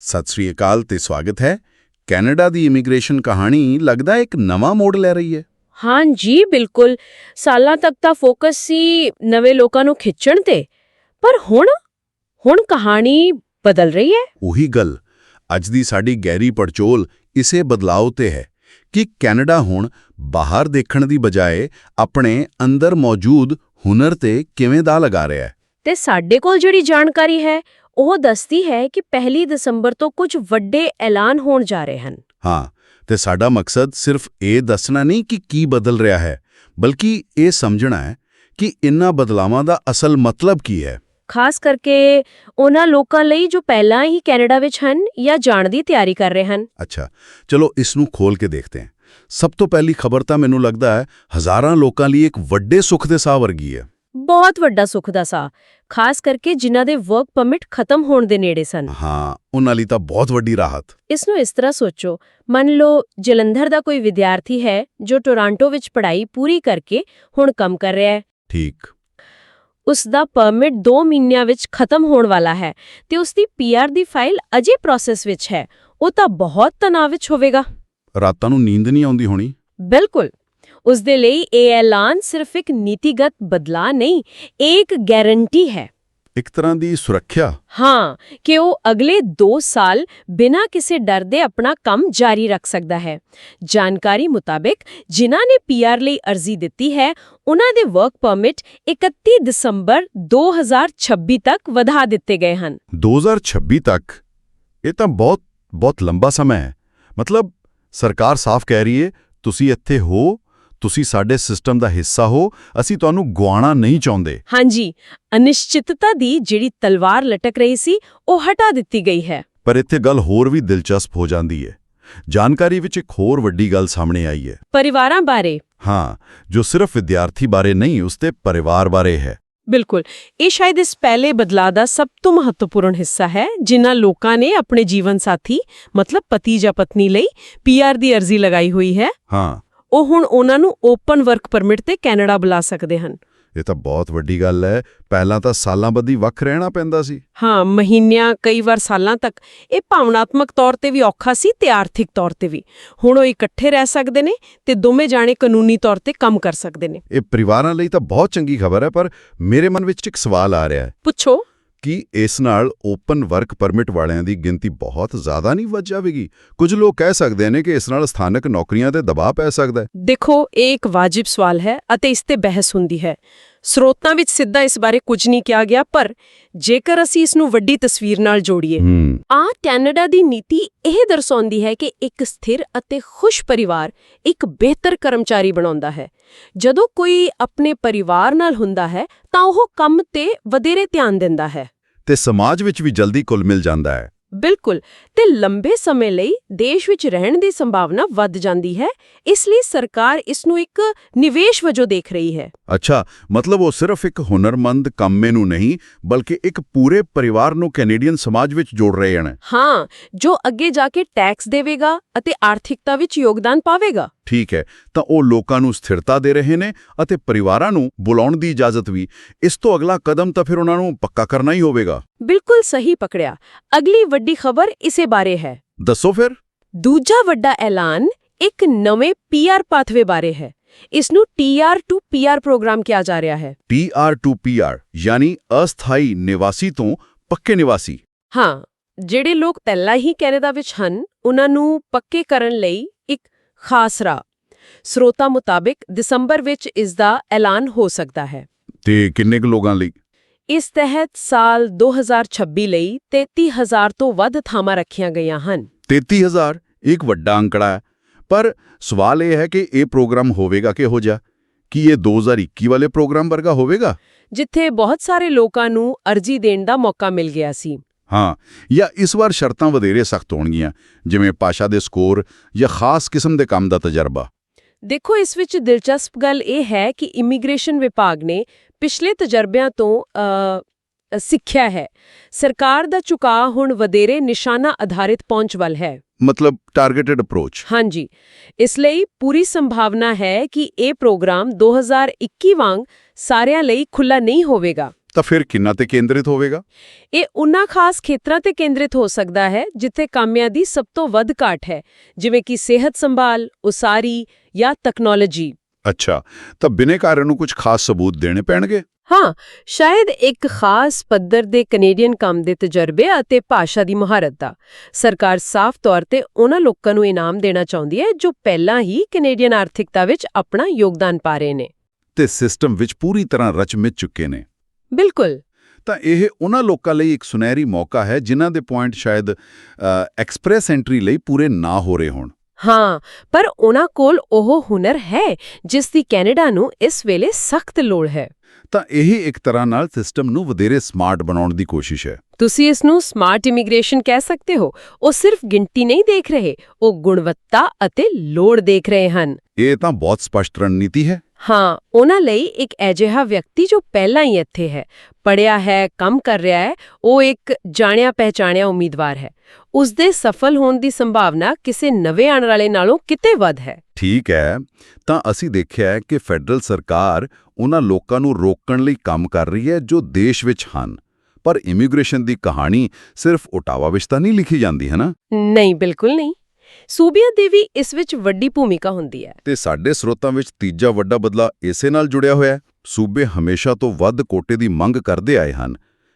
ਸਤਿ ਸ੍ਰੀ ਅਕਾਲ ਤੇ ਸਵਾਗਤ ਹੈ। ਕੈਨੇਡਾ ਦੀ ਇਮੀਗ੍ਰੇਸ਼ਨ ਕਹਾਣੀ ਲੱਗਦਾ ਇੱਕ ਨਵਾਂ ਮੋੜ ਲੈ ਰਹੀ ਹੈ। ਹਾਂ ਜੀ ਬਿਲਕੁਲ। ਸਾਲਾਂ ਤੱਕ ਤਾਂ ਫੋਕਸ ਸੀ ਨਵੇਂ ਲੋਕਾਂ ਨੂੰ ਖਿੱਚਣ ਤੇ। ਪਰ ਹੁਣ ਹੁਣ ਕਹਾਣੀ ਬਦਲ ਰਹੀ ਹੈ। ਉਹੀ ਗੱਲ ਅੱਜ ਦੀ ਸਾਡੀ ਗਹਿਰੀ ਪੜਚੋਲ ਇਸੇ ਬਦਲਾਅ ਤੇ ਹੈ ਕਿ ਕੈਨੇਡਾ ਹੁਣ ਬਾਹਰ ਦੇਖਣ ਦੀ ਬਜਾਏ ਆਪਣੇ ਅੰਦਰ ਮੌਜੂਦ ਹੁਨਰ ਤੇ ਕਿਵੇਂ ਦਾ ਲਗਾ ਰਿਹਾ ਹੈ। ਤੇ ਸਾਡੇ ਕੋਲ ਜਿਹੜੀ ਜਾਣਕਾਰੀ ਹੈ ਉਹ ਦੱਸਦੀ ਹੈ ਕਿ ਪਹਿਲੀ ਦਸੰਬਰ ਤੋਂ ਕੁਝ ਵੱਡੇ ਐਲਾਨ ਹੋਣ ਜਾ ਰਹੇ ਹਨ। ਹਾਂ ਤੇ ਸਾਡਾ ਮਕਸਦ ਸਿਰਫ ਇਹ ਦੱਸਣਾ ਨਹੀਂ ਕਿ ਕੀ ਬਦਲ ਰਿਹਾ ਹੈ ਬਲਕਿ ਇਹ ਸਮਝਣਾ ਹੈ ਕਿ ਇਨ੍ਹਾਂ ਬਦਲਾਵਾਂ ਦਾ ਅਸਲ ਮਤਲਬ ਕੀ ਹੈ। ਖਾਸ ਕਰਕੇ ਉਹਨਾਂ ਲੋਕਾਂ ਲਈ ਜੋ ਪਹਿਲਾਂ ਹੀ ਕੈਨੇਡਾ ਵਿੱਚ ਹਨ ਜਾਂ ਜਾਣ ਦੀ ਤਿਆਰੀ ਕਰ ਰਹੇ ਹਨ। ਅੱਛਾ ਚਲੋ ਇਸ ਨੂੰ ਖੋਲ ਕੇ ਦੇਖਦੇ ਹਾਂ। ਸਭ ਤੋਂ ਪਹਿਲੀ ਖਬਰ ਤਾਂ ਮੈਨੂੰ ਲੱਗਦਾ ਹੈ ਹਜ਼ਾਰਾਂ ਲੋਕਾਂ ਲਈ ਇੱਕ ਵੱਡੇ ਸੁੱਖ ਦੇ ਸਾਹ ਵਰਗੀ ਹੈ। ਬਹੁਤ ਵੱਡਾ ਸੁੱਖ ਦਾ ਸਾਹ। ਖਾਸ ਕਰਕੇ ਜਿਨ੍ਹਾਂ ਦੇ ਵਰਕ ਪਰਮਿਟ ਖਤਮ ਹੋਣ ਦੇ ਨੇੜੇ ਸਨ। ਹਾਂ ਉਹਨਾਂ ਲਈ ਤਾਂ ਬਹੁਤ ਵੱਡੀ ਰਾਹਤ। ਇਸ ਨੂੰ ਇਸ ਤਰ੍ਹਾਂ ਸੋਚੋ ਮੰਨ ਲਓ ਜਲੰਧਰ ਦਾ ਕੋਈ ਵਿਦਿਆਰਥੀ ਹੈ ਜੋ ਟੋਰਾਂਟੋ ਵਿੱਚ ਪੜ੍ਹਾਈ ਪੂਰੀ ਕਰਕੇ ਹੁਣ ਕੰਮ ਕਰ ਰਿਹਾ ਹੈ। ਠੀਕ। ਉਸ ਦਾ ਪਰਮਿਟ 2 ਮਹੀਨਿਆਂ ਵਿੱਚ ਖਤਮ ਹੋਣ ਵਾਲਾ ਹੈ ਤੇ ਉਸ ਦੀ ਪੀਆਰ ਦੀ ਫਾਈਲ ਅਜੇ ਪ੍ਰੋਸੈਸ ਵਿੱਚ ਹੈ। ਉਹ ਤਾਂ ਬਹੁਤ ਤਣਾਅ ਵਿੱਚ ਹੋਵੇਗਾ। ਰਾਤਾਂ ਨੂੰ ਨੀਂਦ ਨਹੀਂ ਆਉਂਦੀ ਹੋਣੀ? ਬਿਲਕੁਲ। ਉਸ ਦੇ ਲਈ ਇਹ ਐਲਾਨ ਸਿਰਫ ਇੱਕ ਨੀਤੀਗਤ ਬਦਲਾਅ ਨਹੀਂ ਇਹ ਇੱਕ ਗਾਰੰਟੀ ਹੈ। ਇੱਕ ਤਰ੍ਹਾਂ ਦੀ ਸੁਰੱਖਿਆ। ਹਾਂ ਕਿ ਉਹ ਅਗਲੇ 2 ਸਾਲ ਬਿਨਾਂ ਕਿਸੇ ਡਰ ਦੇ ਆਪਣਾ ਕੰਮ ਜਾਰੀ ਰੱਖ ਸਕਦਾ ਹੈ। ਜਾਣਕਾਰੀ ਮੁਤਾਬਕ ਜਿਨ੍ਹਾਂ ਨੇ ਪੀਆਰ ਲਈ ਅਰਜ਼ੀ ਦਿੱਤੀ ਹੈ ਉਹਨਾਂ ਦੇ ਵਰਕ ਪਰਮਿਟ 31 ਦਸੰਬਰ 2026 ਤੱਕ ਵਧਾ ਦਿੱਤੇ ਗਏ ਹਨ। 2026 ਤੱਕ? ਇਹ ਤਾਂ ਬਹੁਤ ਬਹੁਤ ਲੰਬਾ ਸਮਾਂ ਹੈ। ਮਤਲਬ ਸਰਕਾਰ ਸਾਫ਼ ਕਹਿ ਰਹੀ ਹੈ ਤੁਸੀਂ ਇੱਥੇ ਹੋ ਤੁਸੀਂ ਸਾਡੇ ਸਿਸਟਮ ਦਾ ਹਿੱਸਾ ਹੋ ਅਸੀਂ ਤੁਹਾਨੂੰ ਗਵਾਣਾ ਨਹੀਂ ਚਾਹੁੰਦੇ। ਹਾਂਜੀ ਅਨਿਸ਼ਚਿਤਤਾ ਦੀ ਜਿਹੜੀ ਤਲਵਾਰ ਲਟਕ ਰਹੀ ਸੀ ਉਹ ਹਟਾ ਦਿੱਤੀ ਗਈ ਹੈ। ਪਰ ਇੱਥੇ ਗੱਲ ਹੋਰ ਵੀ ਦਿਲਚਸਪ ਹੋ ਜਾਂਦੀ ਹੈ। ਜਾਣਕਾਰੀ ਵਿੱਚ ਇੱਕ ਹੋਰ ਵੱਡੀ ਗੱਲ ਸਾਹਮਣੇ ਆਈ ਹੈ। ਪਰਿਵਾਰਾਂ ਬਾਰੇ? ਹਾਂ ਜੋ ਸਿਰਫ ਵਿਦਿਆਰਥੀ ਬਾਰੇ ਨਹੀਂ ਉਸਦੇ ਪਰਿਵਾਰ ਬਾਰੇ ਹੈ। ਬਿਲਕੁਲ ਇਹ ਸ਼ਾਇਦ ਇਸ ਪਹਿਲੇ ਬਦਲਾਅ ਦਾ ਸਭ ਤੋਂ ਮਹੱਤਵਪੂਰਨ ਹਿੱਸਾ ਹੈ ਜਿਨ੍ਹਾਂ ਲੋਕਾਂ ਨੇ ਆਪਣੇ ਜੀਵਨ ਸਾਥੀ ਮਤਲਬ ਪਤੀ ਜਾਂ ਪਤਨੀ ਲਈ ਪੀਆਰ ਦੀ ਅਰਜ਼ੀ ਲਗਾਈ ਹੋਈ ਹੈ। ਹਾਂ। ਉਹ ਹੁਣ ਉਹਨਾਂ ਨੂੰ ਓਪਨ ਵਰਕ ਪਰਮਿਟ ਤੇ ਕੈਨੇਡਾ ਬੁਲਾ ਸਕਦੇ ਹਨ। ਇਹ ਤਾਂ ਬਹੁਤ ਵੱਡੀ ਗੱਲ ਹੈ। ਪਹਿਲਾਂ ਤਾਂ ਸਾਲਾਂ ਬੱਧੀ ਵੱਖ ਰਹਿਣਾ ਪੈਂਦਾ ਸੀ। ਹਾਂ ਮਹੀਨਿਆਂ ਕਈ ਵਾਰ ਸਾਲਾਂ ਤੱਕ। ਇਹ ਭਾਵਨਾਤਮਕ ਤੌਰ ਤੇ ਵੀ ਔਖਾ ਸੀ ਤੇ ਆਰਥਿਕ ਤੌਰ ਤੇ ਵੀ। ਹੁਣ ਉਹ ਇਕੱਠੇ ਰਹਿ ਸਕਦੇ ਨੇ ਤੇ ਦੋਵੇਂ ਜਾਣੇ ਕਾਨੂੰਨੀ ਤੌਰ ਤੇ ਕੰਮ ਕਰ ਸਕਦੇ ਨੇ। ਇਹ ਪਰਿਵਾਰਾਂ ਲਈ ਤਾਂ ਬਹੁਤ ਚੰਗੀ ਖਬਰ ਹੈ ਪਰ ਮੇਰੇ ਮਨ ਵਿੱਚ ਇੱਕ ਸਵਾਲ ਆ ਰਿਹਾ ਹੈ। ਪੁੱਛੋ। ਕੀ ਇਸ ਨਾਲ ਓਪਨ ਵਰਕ ਪਰਮਿਟ ਵਾਲਿਆਂ ਦੀ ਗਿਣਤੀ ਬਹੁਤ ਜ਼ਿਆਦਾ ਨਹੀਂ ਵੱਧ ਜਾਵੇਗੀ। ਕੁਝ ਲੋਕ ਕਹਿ ਸਕਦੇ ਨੇ ਕਿ ਇਸ ਨਾਲ ਸਥਾਨਕ ਨੌਕਰੀਆਂ ਤੇ ਦਬਾਅ ਪੈ ਸਕਦਾ ਹੈ। ਦੇਖੋ, ਇਹ ਇੱਕ ਵਾਜਿਬ ਸਵਾਲ ਹੈ ਅਤੇ ਇਸ ਤੇ ਬਹਿਸ ਹੁੰਦੀ ਹੈ। ਸਰੋਤਾਂ ਵਿੱਚ ਸਿੱਧਾ ਇਸ ਬਾਰੇ ਕੁਝ ਨਹੀਂ ਕਿਹਾ ਗਿਆ ਪਰ ਜੇਕਰ ਅਸੀਂ ਇਸ ਨੂੰ ਵੱਡੀ ਤਸਵੀਰ ਨਾਲ ਜੋੜੀਏ ਆ ਕੈਨੇਡਾ ਦੀ ਨੀਤੀ ਇਹ ਦਰਸਾਉਂਦੀ ਹੈ ਕਿ ਇੱਕ ਸਥਿਰ ਅਤੇ ਖੁਸ਼ ਪਰਿਵਾਰ ਇੱਕ ਬਿਹਤਰ ਕਰਮਚਾਰੀ ਬਣਾਉਂਦਾ ਹੈ। ਜਦੋਂ ਕੋਈ ਆਪਣੇ ਪਰਿਵਾਰ ਨਾਲ ਹੁੰਦਾ ਹੈ ਤਾਂ ਉਹ ਕੰਮ ਤੇ ਵਧੇਰੇ ਧਿਆਨ ਦਿੰਦਾ ਹੈ। ਤੇ ਸਮਾਜ ਵਿੱਚ ਵੀ ਜਲਦੀ ਕੁੱਲ ਮਿਲ ਜਾਂਦਾ ਹੈ। ਬਿਲਕੁਲ ਤੇ ਲੰਬੇ ਸਮੇਂ ਲਈ ਦੇਸ਼ ਵਿੱਚ ਰਹਿਣ ਦੀ ਸੰਭਾਵਨਾ ਵੱਧ ਜਾਂਦੀ ਹੈ ਇਸ ਲਈ ਸਰਕਾਰ ਇਸ ਨੂੰ ਇੱਕ ਨਿਵੇਸ਼ ਵਜੋਂ ਦੇਖ ਰਹੀ ਹੈ। ਅੱਛਾ ਮਤਲਬ ਉਹ ਸਿਰਫ ਇੱਕ ਹੁਨਰਮੰਦ ਕੰਮੇ ਨੂੰ ਨਹੀਂ ਬਲਕਿ ਇੱਕ ਪੂਰੇ ਪਰਿਵਾਰ ਨੂੰ ਕੈਨੇਡੀਅਨ ਸਮਾਜ ਵਿੱਚ ਜੋੜ ਰਹੇ ਹਨ। ਹਾਂ ਜੋ ਅੱਗੇ ਜਾ ਕੇ ਟੈਕਸ ਦੇਵੇਗਾ ਅਤੇ ਆਰਥਿਕਤਾ ਵਿੱਚ ਯੋਗਦਾਨ ਪਾਵੇਗਾ। ਠੀਕ ਹੈ ਤਾਂ ਉਹ ਲੋਕਾਂ ਨੂੰ ਸਥਿਰਤਾ ਦੇ ਰਹੇ ਨੇ ਅਤੇ ਪਰਿਵਾਰਾਂ ਨੂੰ ਬੁਲਾਉਣ ਦੀ ਇਜਾਜ਼ਤ ਵੀ। ਇਸ ਤੋਂ ਅਗਲਾ ਕਦਮ ਤਾਂ ਫਿਰ ਉਹਨਾਂ ਨੂੰ ਪੱਕਾ ਕਰਨਾ ਹੀ ਹੋਵੇਗਾ। ਬਿਲਕੁਲ ਸਹੀ ਪਕੜਿਆ। ਅਗਲੀ ਵੱਡੀ ਖਬਰ ਇਸੇ ਬਾਰੇ ਹੈ। ਦੱਸੋ ਫਿਰ। ਦੂਜਾ ਵੱਡਾ ਐਲਾਨ ਇੱਕ ਨਵੇਂ ਪੀਆਰ ਪਾਥਵੇ ਬਾਰੇ ਹੈ। ਇਸ ਨੂੰ ਟੀਆਰ ਟੂ ਪੀਆਰ ਪ੍ਰੋਗਰਾਮ ਕਿਹਾ ਜਾ ਰਿਹਾ ਹੈ। PR to PR ਯਾਨੀ ਅਸਥਾਈ ਨਿਵਾਸੀ ਤੋਂ ਪੱਕੇ ਨਿਵਾਸੀ। ਹਾਂ ਜਿਹੜੇ ਲੋਕ ਪਹਿਲਾਂ ਹੀ ਕੈਨੇਡਾ ਵਿੱਚ ਹਨ ਉਹਨਾਂ ਨੂੰ ਪੱਕੇ ਕਰਨ ਲਈ ਇੱਕ ਖਾਸ ਰਾਹ ਸਰੋਤਾ ਮੁਤਾਬਕ ਦਸੰਬਰ ਵਿੱਚ ਇਸ ਦਾ ਐਲਾਨ ਹੋ ਸਕਦਾ ਹੈ। ਤੇ ਕਿੰਨੇ ਕੁ ਲੋਕਾਂ ਲਈ? ਇਸ ਤਹਿਤ ਸਾਲ 2026 ਲਈ 33000 ਤੋਂ ਵੱਧ ਥਾਵਾਂ ਰੱਖੀਆਂ ਗਈਆਂ ਹਨ। 33000 ਇੱਕ ਵੱਡਾ ਅੰਕੜਾ ਹੈ। ਪਰ ਸਵਾਲ ਇਹ ਹੈ ਕਿ ਇਹ ਪ੍ਰੋਗਰਾਮ ਹੋਵੇਗਾ ਕਿਹੋ ਜਿਹਾ? ਕੀ ਇਹ 2021 ਵਾਲੇ ਪ੍ਰੋਗਰਾਮ ਵਰਗਾ ਹੋਵੇਗਾ? ਜਿੱਥੇ ਬਹੁਤ ਸਾਰੇ ਲੋਕਾਂ ਨੂੰ ਅਰਜ਼ੀ ਦੇਣ ਦਾ ਮੌਕਾ ਮਿਲ ਗਿਆ ਸੀ। ਹਾਂ ਜਾਂ ਇਸ ਵਾਰ ਸ਼ਰਤਾਂ ਵਧੇਰੇ ਸਖਤ ਹੋਣਗੀਆਂ ਜਿਵੇਂ ਭਾਸ਼ਾ ਦੇ ਸਕੋਰ ਜਾਂ ਖਾਸ ਕਿਸਮ ਦੇ ਕੰਮ ਦਾ ਤਜਰਬਾ। ਦੇਖੋ ਇਸ ਵਿੱਚ ਦਿਲਚਸਪ ਗੱਲ ਇਹ ਹੈ ਕਿ ਇਮੀਗ੍ਰੇਸ਼ਨ ਵਿਭਾਗ ਨੇ ਪਿਛਲੇ ਤਜਰਬਿਆਂ ਤੋਂ ਸਿੱਖਿਆ ਹੈ। ਸਰਕਾਰ ਦਾ ਝੁਕਾਅ ਹੁਣ ਵਧੇਰੇ ਨਿਸ਼ਾਨਾ ਆਧਾਰਿਤ ਪਹੁੰਚ ਵੱਲ ਹੈ। ਮਤਲਬ ਟਾਰਗੇਟਡ ਅਪਰੋਚ ਹਾਂਜੀ। ਇਸ ਲਈ ਪੂਰੀ ਸੰਭਾਵਨਾ ਹੈ ਕਿ ਇਹ ਪ੍ਰੋਗਰਾਮ 2021 ਵਾਂਗ ਸਾਰਿਆਂ ਲਈ ਖੁੱਲਾ ਨਹੀਂ ਹੋਵੇਗਾ। ਤਾਂ ਫਿਰ ਕਿੰਨਾ ਤੇ ਕੇਂਦਰਿਤ ਹੋਵੇਗਾ? ਇਹ ਉਨ੍ਹਾਂ ਖਾਸ ਖੇਤਰਾਂ ਤੇ ਕੇਂਦਰਿਤ ਹੋ ਸਕਦਾ ਹੈ ਜਿੱਥੇ ਕਾਮਿਆਂ ਦੀ ਸਭ ਤੋਂ ਵੱਧ ਘਾਟ ਹੈ ਜਿਵੇਂ ਕਿ ਸਿਹਤ ਸੰਭਾਲ ਉਸਾਰੀ ਜਾਂ ਤਕਨਾਲੋਜੀ। ਅੱਛਾ ਤਾਂ ਬਿਨੇਕਾਰਾਂ ਨੂੰ ਕੁਝ ਖਾਸ ਸਬੂਤ ਦੇਣੇ ਪੈਣਗੇ? ਹਾਂ ਸ਼ਾਇਦ ਇੱਕ ਖਾਸ ਪੱਧਰ ਦੇ ਕੈਨੇਡੀਅਨ ਕੰਮ ਦੇ ਤਜਰਬੇ ਅਤੇ ਭਾਸ਼ਾ ਦੀ ਮਹਾਰਤ ਦਾ। ਸਰਕਾਰ ਸਾਫ਼ ਤੌਰ ਤੇ ਉਹਨਾਂ ਲੋਕਾਂ ਨੂੰ ਇਨਾਮ ਦੇਣਾ ਚਾਹੁੰਦੀ ਹੈ ਜੋ ਪਹਿਲਾਂ ਹੀ ਕੈਨੇਡੀਅਨ ਆਰਥਿਕਤਾ ਵਿੱਚ ਆਪਣਾ ਯੋਗਦਾਨ ਪਾ ਰਹੇ ਨੇ। ਤੇ ਸਿਸਟਮ ਵਿੱਚ ਪੂਰੀ ਤਰ੍ਹਾਂ ਰਚ ਮਿਚ ਚੁੱਕੇ ਨੇ। ਬਿਲਕੁਲ। ਤਾਂ ਇਹ ਉਹਨਾਂ ਲੋਕਾਂ ਲਈ ਇੱਕ ਸੁਨਹਿਰੀ ਮੌਕਾ ਹੈ ਜਿਨ੍ਹਾਂ ਦੇ ਪੁਆਇੰਟ ਸ਼ਾਇਦ ਐਕਸਪ੍ਰੈਸ ਐਂਟਰੀ ਲਈ ਪੂਰੇ ਨਾ ਹੋ ਰਹੇ ਹੋਣ। ਹਾਂ ਪਰ ਉਹਨਾਂ ਕੋਲ ਉਹ ਹੁਨਰ ਹੈ ਜਿਸ ਦੀ ਕੈਨੇਡਾ ਨੂੰ ਇਸ ਵੇਲੇ ਸਖਤ ਲੋੜ ਹੈ। ਤਾਂ ਇਹ ਇੱਕ ਤਰ੍ਹਾਂ ਨਾਲ ਸਿਸਟਮ ਨੂੰ ਵਧੇਰੇ ਸਮਾਰਟ ਬਣਾਉਣ ਦੀ ਕੋਸ਼ਿਸ਼ ਹੈ। ਤੁਸੀਂ ਇਸ ਨੂੰ ਸਮਾਰਟ ਇਮੀਗ੍ਰੇਸ਼ਨ ਕਹਿ ਸਕਦੇ ਹੋ? ਉਹ ਸਿਰਫ ਗਿਣਤੀ ਨਹੀਂ ਦੇਖ ਰਹੇ ਉਹ ਗੁਣਵੱਤਾ ਅਤੇ ਲੋੜ ਦੇਖ ਰਹੇ ਹਨ। ਇਹ ਤਾਂ ਬਹੁਤ ਸਪਸ਼ਟ ਰਣਨੀਤੀ ਹੈ। ਹਾਂ ਉਹਨਾਂ ਲਈ ਇੱਕ ਅਜਿਹਾ ਵਿਅਕਤੀ ਜੋ ਪਹਿਲਾਂ ਹੀ ਇੱਥੇ ਹੈ ਪੜਿਆ ਹੈ ਕੰਮ ਕਰ ਰਿਹਾ ਹੈ ਉਹ ਇੱਕ ਜਾਣਿਆ ਪਹਿਚਾਣਿਆ ਉਮੀਦਵਾਰ ਹੈ। ਉਸ ਦੇ ਸਫਲ ਹੋਣ ਦੀ ਸੰਭਾਵਨਾ ਕਿਸੇ ਨਵੇਂ ਆਉਣ ਵਾਲੇ ਨਾਲੋਂ ਕਿਤੇ ਵੱਧ ਹੈ। ਠੀਕ ਹੈ ਤਾਂ ਅਸੀਂ ਦੇਖਿਆ ਕਿ ਫੈਡਰਲ ਸਰਕਾਰ ਉਹਨਾਂ ਲੋਕਾਂ ਨੂੰ ਰੋਕਣ ਲਈ ਕੰਮ ਕਰ ਰਹੀ ਹੈ ਜੋ ਦੇਸ਼ ਵਿੱਚ ਹਨ। ਪਰ ਇਮੀਗ੍ਰੇਸ਼ਨ ਦੀ ਕਹਾਣੀ ਸਿਰਫ ਓਟਾਵਾ ਵਿੱਚ ਤਾਂ ਨਹੀਂ ਲਿਖੀ ਜਾਂਦੀ ਹੈ ਨਾ? ਨਹੀਂ ਬਿਲਕੁਲ ਨਹੀਂ। ਸੂਬਿਆਂ ਦੀ ਵੀ ਇਸ ਵਿੱਚ ਵੱਡੀ ਭੂਮਿਕਾ ਹੁੰਦੀ ਹੈ। ਤੇ ਸਾਡੇ ਸਰੋਤਾਂ ਵਿੱਚ ਤੀਜਾ ਵੱਡਾ ਬਦਲਾ ਇਸੇ ਨਾਲ ਜੁੜਿਆ ਹੋਇਆ ਹੈ। ਸੂਬੇ ਹਮੇਸ਼ਾ ਤੋਂ ਵੱਧ ਕੋਟੇ ਦੀ ਮੰਗ ਕਰਦੇ ਆਏ ਹਨ।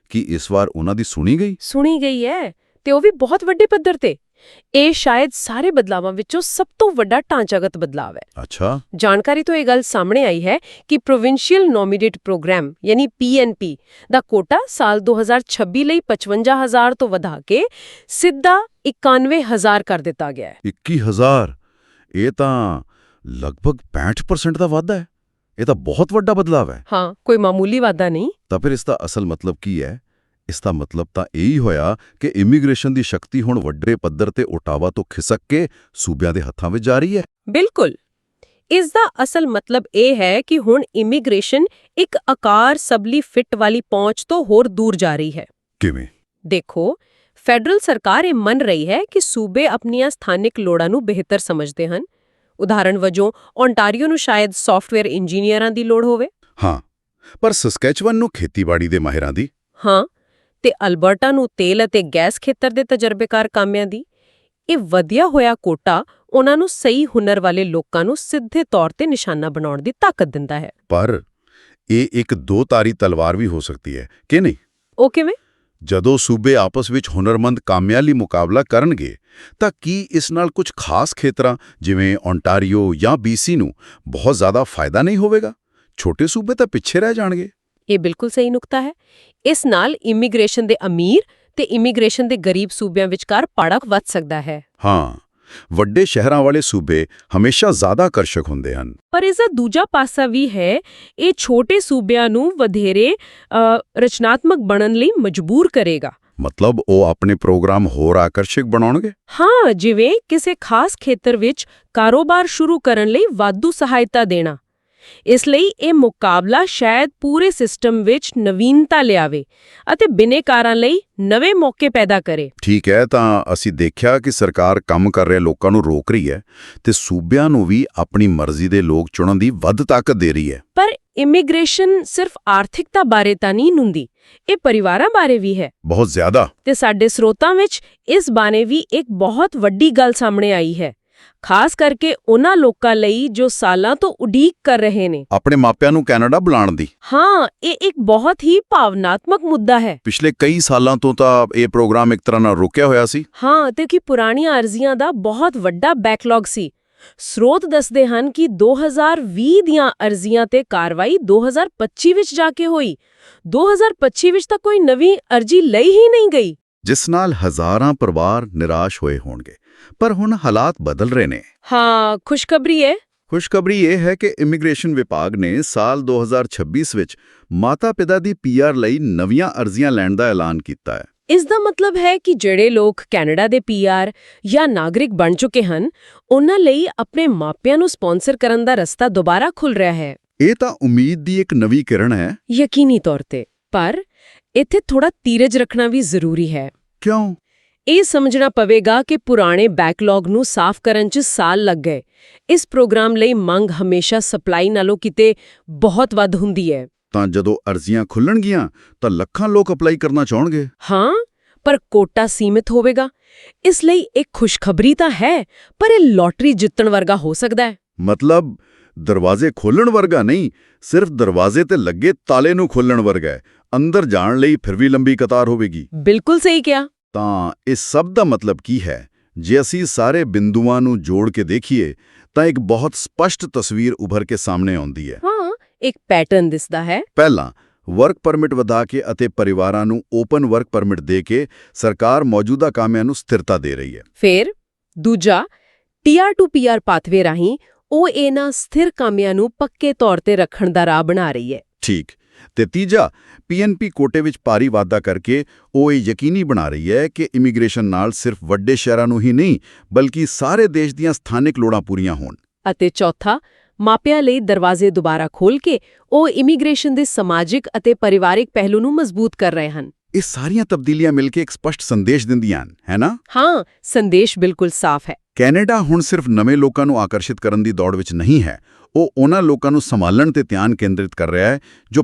ਕਿ ਇਸ ਵਾਰ ਉਹਨਾਂ ਦੀ ਸੁਣੀ ਗਈ? ਸੁਣੀ ਗਈ ਹੈ ਤੇ ਉਹ ਵੀ ਬਹੁਤ ਵੱਡੇ ਪੱਧਰ ਤੇ। ਇਹ ਸ਼ਾਇਦ ਸਾਰੇ ਬਦਲਾਵਾਂ ਵਿੱਚੋਂ ਸਭ ਤੋਂ ਵੱਡਾ ਢਾਂਚਾਗਤ ਬਦਲਾਅ ਹੈ। ਅੱਛਾ। ਜਾਣਕਾਰੀ ਤੋਂ ਇਹ ਗੱਲ ਸਾਹਮਣੇ ਆਈ ਹੈ ਕਿ ਪ੍ਰੋਵਿੰਸ਼ੀਅਲ ਨੋਮੀਨੇਟ ਪ੍ਰੋਗਰਾਮ ਯਾਨੀ ਪੀਐਨਪੀ ਦਾ ਕੋਟਾ ਸਾਲ 2026 ਲਈ 55000 ਤੋਂ ਵਧਾ ਕੇ ਸਿੱਧਾ 91000 ਕਰ ਦਿੱਤਾ ਗਿਆ ਹੈ। 21000 ਇਹ ਤਾਂ ਲਗਭਗ 65% ਦਾ ਵਾਧਾ ਹੈ। ਇਹ ਤਾਂ ਬਹੁਤ ਵੱਡਾ ਬਦਲਾਅ ਹੈ। ਹਾਂ ਕੋਈ ਮਾਮੂਲੀ ਵਾਧਾ ਨਹੀਂ। ਤਾਂ ਫਿਰ ਇਸ ਦਾ ਅਸਲ ਮਤਲਬ ਕੀ ਹੈ? ਇਸ ਦਾ ਮਤਲਬ ਤਾਂ ਇਹ ਹੀ ਹੋਇਆ ਕਿ ਇਮੀਗ੍ਰੇਸ਼ਨ ਦੀ ਸ਼ਕਤੀ ਹੁਣ ਵੱਡੇ ਪੱਧਰ ਤੇ ਓਟਾਵਾ ਤੋਂ ਖਿਸਕ ਕੇ ਸੂਬਿਆਂ ਦੇ ਹੱਥਾਂ ਵਿੱਚ ਜਾ ਰਹੀ ਹੈ। ਬਿਲਕੁਲ। ਇਸ ਦਾ ਅਸਲ ਮਤਲਬ ਇਹ ਹੈ ਕਿ ਹੁਣ ਇਮੀਗ੍ਰੇਸ਼ਨ ਇੱਕ ਆਕਾਰ ਸਬਲੀ ਫਿੱਟ ਵਾਲੀ ਪਹੁੰਚ ਤੋਂ ਹੋਰ ਦੂਰ ਜਾ ਰਹੀ ਹੈ। ਕਿਵੇਂ? ਦੇਖੋ ਫੈਡਰਲ ਸਰਕਾਰ ਇਹ ਮੰਨ ਰਹੀ ਹੈ ਕਿ ਸੂਬੇ ਆਪਣੀਆਂ ਸਥਾਨਿਕ ਲੋੜਾਂ ਨੂੰ ਬਿਹਤਰ ਸਮਝਦੇ ਹਨ। ਉਦਾਹਰਣ ਵਜੋਂ ਓਨਟਾਰੀਓ ਨੂੰ ਸ਼ਾਇਦ ਸੌਫਟਵੇਅਰ ਇੰਜੀਨੀਅਰਾਂ ਦੀ ਲੋੜ ਹੋਵੇ। ਹਾਂ ਪਰ ਸਸਕੈਚਵਨ ਨੂੰ ਖੇਤੀਬਾੜੀ ਦੇ ਮਾਹਿਰਾਂ ਦੀ। ਹਾਂ ਤੇ ਅਲਬਰਟਾ ਨੂੰ ਤੇਲ ਅਤੇ ਗੈਸ ਖੇਤਰ ਦੇ ਤਜਰਬੇਕਾਰ ਕਾਮਿਆਂ ਦੀ। ਇਹ ਵਧਿਆ ਹੋਇਆ ਕੋਟਾ ਉਹਨਾਂ ਨੂੰ ਸਹੀ ਹੁਨਰ ਵਾਲੇ ਲੋਕਾਂ ਨੂੰ ਸਿੱਧੇ ਤੌਰ ਤੇ ਨਿਸ਼ਾਨਾ ਬਣਾਉਣ ਦੀ ਤਾਕਤ ਦਿੰਦਾ ਹੈ। ਪਰ ਇਹ ਇੱਕ ਦੋ ਤਾਰੀ ਤਲਵਾਰ ਵੀ ਹੋ ਸਕਦੀ ਹੈ ਕਿ ਨਹੀਂ? ਉਹ ਕਿਵੇਂ? ਜਦੋਂ ਸੂਬੇ ਆਪਸ ਵਿੱਚ ਹੁਨਰਮੰਦ ਕਾਮਿਆਂ ਲਈ ਮੁਕਾਬਲਾ ਕਰਨਗੇ ਤਾਂ ਕੀ ਇਸ ਨਾਲ ਕੁਝ ਖਾਸ ਖੇਤਰਾਂ ਜਿਵੇਂ ਓਨਟਾਰੀਓ ਜਾਂ ਬੀਸੀ ਨੂੰ ਬਹੁਤ ਜ਼ਿਆਦਾ ਫਾਇਦਾ ਨਹੀਂ ਹੋਵੇਗਾ? ਛੋਟੇ ਸੂਬੇ ਤਾਂ ਪਿੱਛੇ ਰਹਿ ਜਾਣਗੇ। ਇਹ ਬਿਲਕੁਲ ਸਹੀ ਨੁਕਤਾ ਹੈ। ਇਸ ਨਾਲ ਇਮੀਗ੍ਰੇਸ਼ਨ ਦੇ ਅਮੀਰ ਤੇ ਇਮੀਗ੍ਰੇਸ਼ਨ ਦੇ ਗਰੀਬ ਸੂਬਿਆਂ ਵਿਚਕਾਰ ਪਾੜਕ ਵੱਧ ਸਕਦਾ ਹੈ। ਹਾਂ ਵੱਡੇ ਸ਼ਹਿਰਾਂ ਵਾਲੇ ਸੂਬੇ ਹਮੇਸ਼ਾ ਜ਼ਿਆਦਾ ਆਕਰਸ਼ਕ ਹੁੰਦੇ ਹਨ। ਪਰ ਇਸ ਦਾ ਦੂਜਾ ਪਾਸਾ ਵੀ ਹੈ ਇਹ ਛੋਟੇ ਸੂਬਿਆਂ ਨੂੰ ਵਧੇਰੇ ਰਚਨਾਤਮਕ ਬਣਨ ਲਈ ਮਜਬੂਰ ਕਰੇਗਾ। ਮਤਲਬ ਉਹ ਆਪਣੇ ਪ੍ਰੋਗਰਾਮ ਹੋਰ ਆਕਰਸ਼ਕ ਬਣਾਉਣਗੇ? ਹਾਂ ਜਿਵੇਂ ਕਿਸੇ ਖਾਸ ਖੇਤਰ ਵਿੱਚ ਕਾਰੋਬਾਰ ਸ਼ੁਰੂ ਕਰਨ ਲਈ ਵਾਧੂ ਸਹਾਇਤਾ ਦੇਣਾ। ਇਸ ਲਈ ਇਹ ਮੁਕਾਬਲਾ ਸ਼ਾਇਦ ਪੂਰੇ ਸਿਸਟਮ ਵਿੱਚ ਨਵੀਨਤਾ ਲਿਆਵੇ ਅਤੇ ਬਿਨੇਕਾਰਾਂ ਲਈ ਨਵੇਂ ਮੌਕੇ ਪੈਦਾ ਕਰੇ। ਠੀਕ ਹੈ ਤਾਂ ਅਸੀਂ ਦੇਖਿਆ ਕਿ ਸਰਕਾਰ ਕੰਮ ਕਰ ਰਹੇ ਲੋਕਾਂ ਨੂੰ ਰੋਕ ਰਹੀ ਹੈ ਤੇ ਸੂਬਿਆਂ ਨੂੰ ਵੀ ਆਪਣੀ ਮਰਜ਼ੀ ਦੇ ਲੋਕ ਚੁਣਨ ਦੀ ਵੱਧ ਤਾਕਤ ਦੇ ਰਹੀ ਹੈ। ਪਰ ਇਮੀਗ੍ਰੇਸ਼ਨ ਸਿਰਫ ਆਰਥਿਕਤਾ ਬਾਰੇ ਤਾਂ ਨਹੀਂ ਹੁੰਦੀ ਇਹ ਪਰਿਵਾਰਾਂ ਬਾਰੇ ਵੀ ਹੈ। ਬਹੁਤ ਜ਼ਿਆਦਾ। ਤੇ ਸਾਡੇ ਸਰੋਤਾਂ ਵਿੱਚ ਇਸ ਬਾਰੇ ਵੀ ਇੱਕ ਬਹੁਤ ਵੱਡੀ ਗੱਲ ਸਾਹਮਣੇ ਆਈ ਹੈ। ਖਾਸ ਕਰਕੇ ਉਹਨਾਂ ਲੋਕਾਂ ਲਈ ਜੋ ਸਾਲਾਂ ਤੋਂ ਉਡੀਕ ਕਰ ਰਹੇ ਨੇ। ਆਪਣੇ ਮਾਪਿਆਂ ਨੂੰ ਕੈਨੇਡਾ ਬੁਲਾਉਣ ਦੀ। ਹਾਂ ਇਹ ਇੱਕ ਬਹੁਤ ਹੀ ਭਾਵਨਾਤਮਕ ਮੁੱਦਾ ਹੈ। ਪਿਛਲੇ ਕਈ ਸਾਲਾਂ ਤੋਂ ਤਾਂ ਇਹ ਪ੍ਰੋਗਰਾਮ ਇੱਕ ਤਰ੍ਹਾਂ ਨਾਲ ਰੁਕਿਆ ਹੋਇਆ ਸੀ। ਹਾਂ ਤੇ ਕਿ ਪੁਰਾਣੀਆਂ ਅਰਜ਼ੀਆਂ ਦਾ ਬਹੁਤ ਵੱਡਾ ਬੈਕਲੌਗ ਸੀ। ਸਰੋਤ ਦੱਸਦੇ ਹਨ ਕਿ 2020 ਦੀਆਂ ਅਰਜ਼ੀਆਂ ਤੇ ਕਾਰਵਾਈ 2025 ਵਿੱਚ ਜਾ ਕੇ ਹੋਈ। 2025 ਵਿੱਚ ਤਾਂ ਕੋਈ ਨਵੀਂ ਅਰਜ਼ੀ ਲਈ ਹੀ ਨਹੀਂ ਗਈ। ਜਿਸ ਨਾਲ ਹਜ਼ਾਰਾਂ ਪਰਿਵਾਰ ਨਿਰਾਸ਼ ਹੋਏ ਹੋਣਗੇ। ਪਰ ਹੁਣ ਹਾਲਾਤ ਬਦਲ ਰਹੇ ਨੇ। ਹਾਂ ਖੁਸ਼ਖਬਰੀ ਹੈ ਖੁਸ਼ਖਬਰੀ ਇਹ ਹੈ ਕਿ ਇਮੀਗ੍ਰੇਸ਼ਨ ਵਿਭਾਗ ਨੇ ਸਾਲ 2026 ਵਿੱਚ ਮਾਤਾ-ਪਿਤਾ ਦੀ ਪੀਆਰ ਲਈ ਨਵੀਆਂ ਅਰਜ਼ੀਆਂ ਲੈਣ ਦਾ ਐਲਾਨ ਕੀਤਾ ਹੈ। ਇਸ ਦਾ ਮਤਲਬ ਹੈ ਕਿ ਜਿਹੜੇ ਲੋਕ ਕੈਨੇਡਾ ਦੇ ਪੀਆਰ ਜਾਂ ਨਾਗਰਿਕ ਬਣ ਚੁੱਕੇ ਹਨ ਉਹਨਾਂ ਲਈ ਆਪਣੇ ਮਾਪਿਆਂ ਨੂੰ ਸਪਾਂਸਰ ਕਰਨ ਦਾ ਰਸਤਾ ਦੁਬਾਰਾ ਖੁੱਲ ਰਿਹਾ ਹੈ। ਇਹ ਤਾਂ ਉਮੀਦ ਦੀ ਇੱਕ ਨਵੀਂ ਕਿਰਨ ਹੈ। ਯਕੀਨੀ ਤੌਰ ਤੇ। ਪਰ ਇੱਥੇ ਥੋੜਾ ਧੀਰਜ ਰੱਖਣਾ ਵੀ ਜ਼ਰੂਰੀ ਹੈ। ਕਿਉਂ? ਇਹ ਸਮਝਣਾ ਪਵੇਗਾ ਕਿ ਪੁਰਾਣੇ ਬੈਕਲੌਗ ਨੂੰ ਸਾਫ਼ ਕਰਨ 'ਚ ਸਾਲ ਲੱਗ ਗਏ। ਇਸ ਪ੍ਰੋਗਰਾਮ ਲਈ ਮੰਗ ਹਮੇਸ਼ਾ ਸਪਲਾਈ ਨਾਲੋਂ ਕਿਤੇ ਬਹੁਤ ਵੱਧ ਹੁੰਦੀ ਹੈ। ਤਾਂ ਜਦੋਂ ਅਰਜ਼ੀਆਂ ਖੁੱਲਣਗੀਆਂ ਤਾਂ ਲੱਖਾਂ ਲੋਕ ਅਪਲਾਈ ਕਰਨਾ ਚਾਹਣਗੇ। ਹਾਂ ਪਰ ਕੋਟਾ ਸੀਮਿਤ ਹੋਵੇਗਾ। ਇਸ ਲਈ ਇੱਕ ਖੁਸ਼ਖਬਰੀ ਤਾਂ ਹੈ ਪਰ ਇਹ ਲੋਟਰੀ ਜਿੱਤਣ ਵਰਗਾ ਹੋ ਸਕਦਾ ਹੈ। ਮਤਲਬ ਦਰਵਾਜ਼ੇ ਖੋਲਣ ਵਰਗਾ ਨਹੀਂ ਸਿਰਫ ਦਰਵਾਜ਼ੇ ਤੇ ਲੱਗੇ ਤਾਲੇ ਨੂੰ ਖੋਲਣ ਵਰਗਾ ਹੈ। ਅੰਦਰ ਜਾਣ ਲਈ ਫਿਰ ਵੀ ਲੰਬੀ ਕਤਾਰ ਹੋਵੇਗੀ। ਬਿਲਕੁਲ ਸਹੀ ਕਿਹਾ। ਤਾਂ ਇਸ ਸਭ ਦਾ ਮਤਲਬ ਕੀ ਹੈ? ਜੇ ਅਸੀਂ ਸਾਰੇ ਬਿੰਦੂਆਂ ਨੂੰ ਜੋੜ ਕੇ ਦੇਖੀਏ ਤਾਂ ਇੱਕ ਬਹੁਤ ਸਪਸ਼ਟ ਤਸਵੀਰ ਉੱਭਰ ਕੇ ਸਾਹਮਣੇ ਆਉਂਦੀ ਹੈ। ਹਾਂ ਇੱਕ ਪੈਟਰਨ ਦਿਸਦਾ ਹੈ। ਪਹਿਲਾਂ ਵਰਕ ਪਰਮਿਟ ਵਧਾ ਕੇ ਅਤੇ ਪਰਿਵਾਰਾਂ ਨੂੰ ਓਪਨ ਵਰਕ ਪਰਮਿਟ ਦੇ ਕੇ ਸਰਕਾਰ ਮੌਜੂਦਾ ਕਾਮਿਆਂ ਨੂੰ ਸਥਿਰਤਾ ਦੇ ਰਹੀ ਹੈ। ਫਿਰ ਦੂਜਾ ਟੀਆਰ ਟੂ ਪੀਆਰ ਪਾਥਵੇ ਰਾਹੀਂ ਉਹ ਇਹਨਾਂ ਸਥਿਰ ਕਾਮਿਆਂ ਨੂੰ ਪੱਕੇ ਤੌਰ ਤੇ ਰੱਖਣ ਦਾ ਰਾਹ ਬਣਾ ਰਹੀ ਹੈ। ਠੀਕ। ਤੇ ਤੀਜਾ ਪੀਐਨਪੀ ਕੋਟੇ ਵਿੱਚ ਭਾਰੀ ਵਾਧਾ ਕਰਕੇ ਉਹ ਇਹ ਯਕੀਨੀ ਬਣਾ ਰਹੀ ਹੈ ਕਿ ਇਮੀਗ੍ਰੇਸ਼ਨ ਨਾਲ ਸਿਰਫ ਵੱਡੇ ਸ਼ਹਿਰਾਂ ਨੂੰ ਹੀ ਨਹੀਂ ਬਲਕਿ ਸਾਰੇ ਦੇਸ਼ ਦੀਆਂ ਸਥਾਨਕ ਲੋੜਾਂ ਪੂਰੀਆਂ ਹੋਣ। ਅਤੇ ਚੌਥਾ ਮਾਪਿਆਂ ਲਈ ਦਰਵਾਜ਼ੇ ਦੁਬਾਰਾ ਖੋਲ ਕੇ ਉਹ ਇਮੀਗ੍ਰੇਸ਼ਨ ਦੇ ਸਮਾਜਿਕ ਅਤੇ ਪਰਿਵਾਰਿਕ ਪਹਿਲੂ ਨੂੰ ਮਜ਼ਬੂਤ ਕਰ ਰਹੇ ਹਨ। ਇਹ ਸਾਰੀਆਂ ਤਬਦੀਲੀਆਂ ਮਿਲ ਕੇ ਇੱਕ ਸਪਸ਼ਟ ਸੰਦੇਸ਼ ਦਿੰਦੀਆਂ ਹਨ ਹੈ ਨਾ? ਹਾਂ ਸੰਦੇਸ਼ ਬਿਲਕੁਲ ਸਾਫ਼ ਹੈ। ਕੈਨੇਡਾ ਹੁਣ ਸਿਰਫ ਨਵੇਂ ਲੋਕਾਂ ਨੂੰ ਆਕਰਸ਼ਿਤ ਕਰਨ ਦੀ ਦੌੜ ਵਿੱਚ ਨਹੀਂ ਹੈ। ਉਹ ਉਹਨਾਂ ਲੋਕਾਂ ਨੂੰ ਸੰਭਾਲਣ ਤੇ ਧਿਆਨ ਕੇਂਦਰਿਤ ਕਰ ਰਿਹਾ ਹੈ ਜੋ